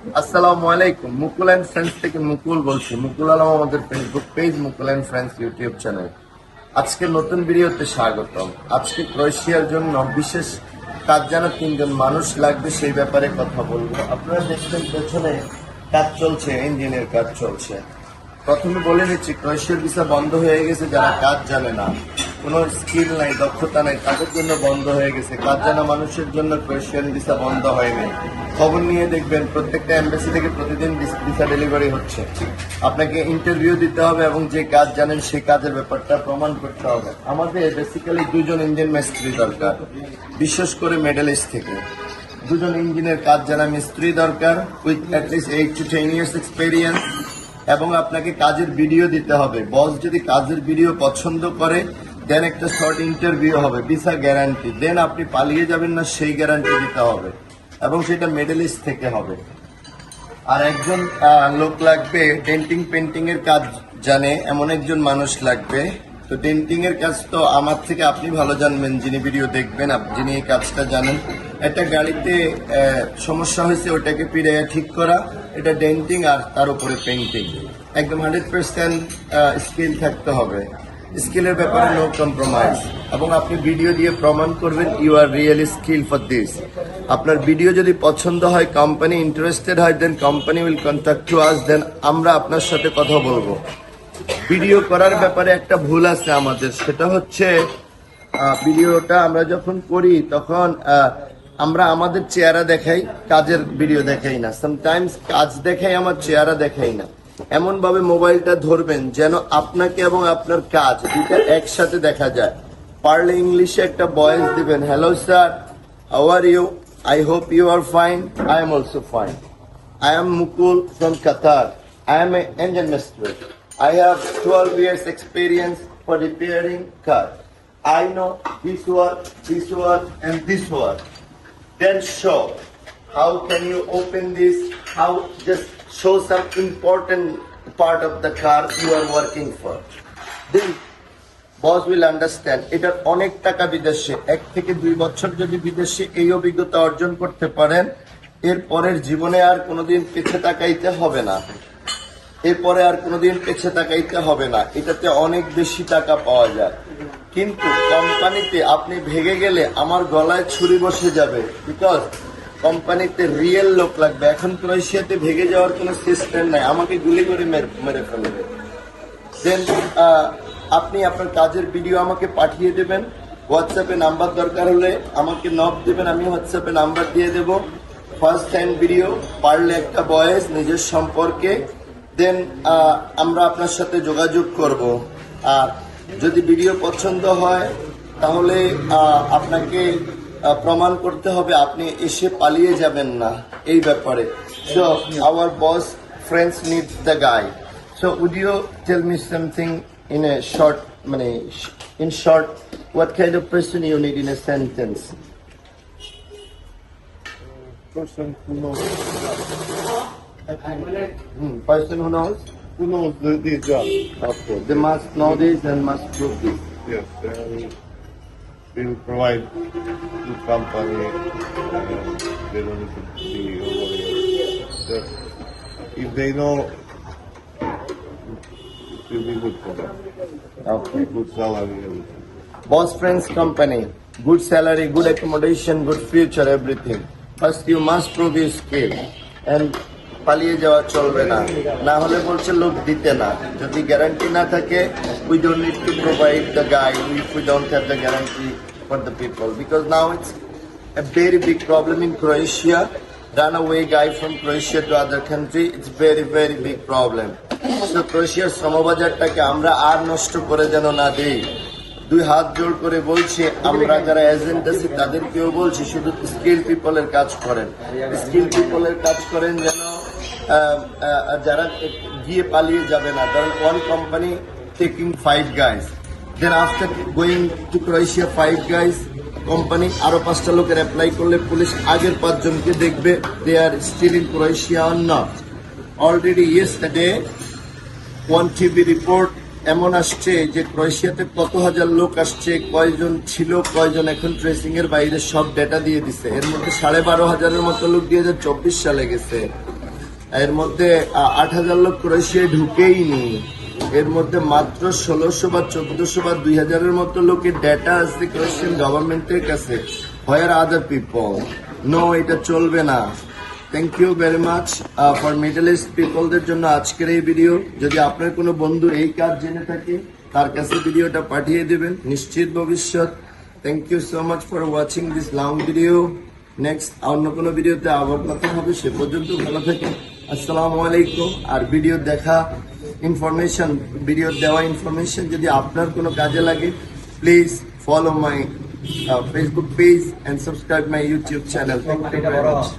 আসসালামু আলাইকুম। মুকুল ফ্রেন্ডস থেকে মুকুল বলছি। মুকুল আলম আমাদের Facebook page Mukul friends YouTube channel আজকে নতুন ভিডিওতে স্বাগতম। আজকে ক্রোয়েশিয়ার জন্য বিশেষ কাজ যেন তিনজন মানুষ লাগবে, সেই ব্যাপারে কথা বলব। আপনারা দেখছেন পেছনে কাজ চলছে, ইঞ্জিনের কাজ চলছে। প্রথমে বলে নিচ্ছি, ক্রোয়েশিয়ার ভিসা বন্ধ হয়ে গেছে, যারা কাজ জানে না। কোনো স্কিল নাই, দক্ষতা নাই তাদের জন্য বন্ধ হয়ে গেছে। কাজ জানা মানুষের জন্য ক্রোয়েশিয়ান ভিসা বন্ধ হয়নি খবর নিয়ে দেখবেন, প্রত্যেকটা এমবাসি থেকে প্রতিদিন ভিসা ডেলিভারি হচ্ছে। আপনাকে ইন্টারভিউ দিতে হবে এবং যে কাজ জানেন সেই কাজের ব্যাপারটা প্রমাণ করতে হবে। আমাদের বেসিক্যালি দুজন ইঞ্জিন মিস্ত্রি দরকার, বিশেষ করে মেডেলিস্ট থেকে। দুজন ইঞ্জিনের কাজ জানা মিস্ত্রি দরকার with at least eight to ten years experience এবং আপনাকে কাজের ভিডিও দিতে হবে। বস যদি কাজের ভিডিও পছন্দ করে দেন একটা শর্ট ইন্টারভিউ হবে ভিসা গ্যারান্টি দেন আপনি পালিয়ে যাবেন না, সেই গ্যারান্টি দিতে হবে। এবং সেটা মেডেলিস্ট থেকে হবে। আর একজন লোক লাগবে ডেন্টিং পেন্টিং এর কাজ জানে, এমন একজন মানুষ লাগবে। তো ডেন্টিং এর কাজ তো আমার থেকে আপনি ভালো জানবেন, যিনি ভিডিও দেখবেন যিনি এই কাজটা জানেন। একটা গাড়িতে সমস্যা হয়েছে, ওটাকে পিড়ে ঠিক করা। এটা ডেন্টিং আর তার উপরে পেন্টিং একদম হান্ড্রেড পার্সেন্ট স্কিল থাকতে হবে। স্কিলের ব্যাপারে নো কম্প্রোমাইজ এবং আপনি ভিডিও দিয়ে প্রমাণ করবেন you are really skill for this আপনার ভিডিও যদি পছন্দ হয় কোম্পানি ইন্টারেস্টেড হয় then company will contact to us then আমরা আপনার সাথে কথা বলব। ভিডিও করার ব্যাপারে একটা ভুল আছে আমাদের, সেটা হচ্ছে ভিডিওটা আমরা যখন করি, তখন আমরা আমাদের চেহারা দেখাই, কাজের ভিডিও দেখাই না। সামটাইমস কাজ দেখাই, আমার চেহারা দেখাই না। এমন ভাবে মোবাইলটা ধরবেন যেন আপনাকে এবং আপনার কাজ দুটা একসাথে দেখা যায় পারলে ইংলিশে একটা ভয়েস দিবেন hello sir how are you I hope you are fine I am also fine I am Mukul from Qatar. I am an engine master. I have 12 years experience for repairing car. I know this one, this one, and this one. Then show how can you open this, how just show some important part of the car you are working for. Then boss will understand এটার অনেক টাকা বিদেশে, এক থেকে দুই বছর যদি বিদেশে এই অভিজ্ঞতা অর্জন করতে পারেন, এর পরের জীবনে আর কোনোদিন পিছে তাকাইতে হবে না। এরপরে আর কোনোদিন পেছে তাকাইতে হবে না। এটাতে অনেক বেশি টাকা পাওয়া যায়। কিন্তু কোম্পানিতে আপনি ভেগে গেলে আমার গলায় ছুরি বসে যাবে। বিকজ কোম্পানিতে রিয়েল লোক লাগবে। এখন ক্রোয়েশিয়াতে ভেগে যাওয়ার কোনো সিস্টেম নাই। আমাকে গুলি করে মেরে- ফেলবে। দেন আপনি আপনার কাজের ভিডিও আমাকে পাঠিয়ে দেবেন। হোয়াটসঅ্যাপে নাম্বার দরকার হলে আমাকে নক দেবেন। আমি হোয়াটসঅ্যাপে নাম্বার দিয়ে দেব। ফার্স্ট হ্যান্ড ভিডিও পারলে একটা বয়েস নিজের সম্পর্কে। দেন আমরা আপনার সাথে যোগাযোগ করব। আর যদি ভিডিও পছন্দ হয়, তাহলে আপনাকে প্রমাণ করতে হবে আপনি এসে পালিয়ে যাবেন না এই ব্যাপারে so our boss friends need the guy So would you tell me something in a short, মানে, in short, what kind of person you need in a sentence? person who knows Hmm, person who knows? who knows the, the job. Okay, they must know this and must prove this. Yes, and will provide good company. And they don't need to be over if they know, it will be good for them. Okay. Good salary, everything. Boss Friends Company, good salary, good accommodation, good future, everything. First you must prove your skill and পালিয়ে যাওয়া চলবে না না হলে বলছে লোক দিতে না যদি গ্যারান্টি না থাকে we don't need to provide the guide if we don't have the guarantee for the people because now it's a very big problem in Croatia. Runaway guy from Croatia to other country, it's very, very big problem. So ক্রোয়েশিয়ার শ্রমবাজারটাকে আমরা আর নষ্ট করে যেন না দেই দুই হাত জোড় করে বলছি, আমরা যারা এজেন্ট আছি তাদেরকেও বলছি, শুধু স্কিল পিপলের কাজ করেন। স্কিল পিপলের কাজ করেন যেন যারা গিয়ে পালিয়ে যাবে না। কারণ one company taking five guys then after going to Croatia five guys company আরও পাঁচটা লোকের অ্যাপ্লাই করলে পুলিশ আগের পাঁচজনকে দেখবে they are still in Croatia or not already yesterday one TV report এমন আসছে যে ক্রোয়েশিয়াতে কত হাজার লোক আসছে, কয়জন ছিল, কয়জন এখন ট্রেসিং এর বাইরে সব ডেটা দিয়ে দিছে। এর মধ্যে সাড়ে বারো হাজারের মতো লোক দুই হাজার চব্বিশ সালে গেছে। এর মধ্যে আট হাজার লোক ক্রোয়েশিয়ায় ঢুকেই নি। এর মধ্যে মাত্র ষোলোশো বা চোদ্দশো বা দুই হাজারের মতো লোকের ডেটা আছে ক্রোয়েশিয়ান গভর্নমেন্টের কাছে। হোয়ার আদার পিপল নো এটা চলবে না। Thank you very much for Middle East পিপলদের জন্য আজকের এই ভিডিও যদি আপনার কোনো বন্ধু এই কাজ জেনে থাকে, তার কাছে ভিডিওটা পাঠিয়ে দেবেন, নিশ্চিত ভবিষ্যৎ। Thank you so much for watching this long video next অন্য কোনো ভিডিওতে আবার কথা হবে, সে পর্যন্ত ভালো থাকে আসসালামু আলাইকুম। আর ভিডিও দেখা ইনফরমেশন ভিডিও দেওয়া ইনফরমেশন যদি আপনার কোনো কাজে লাগে please follow my Facebook page and subscribe my YouTube channel thank you very much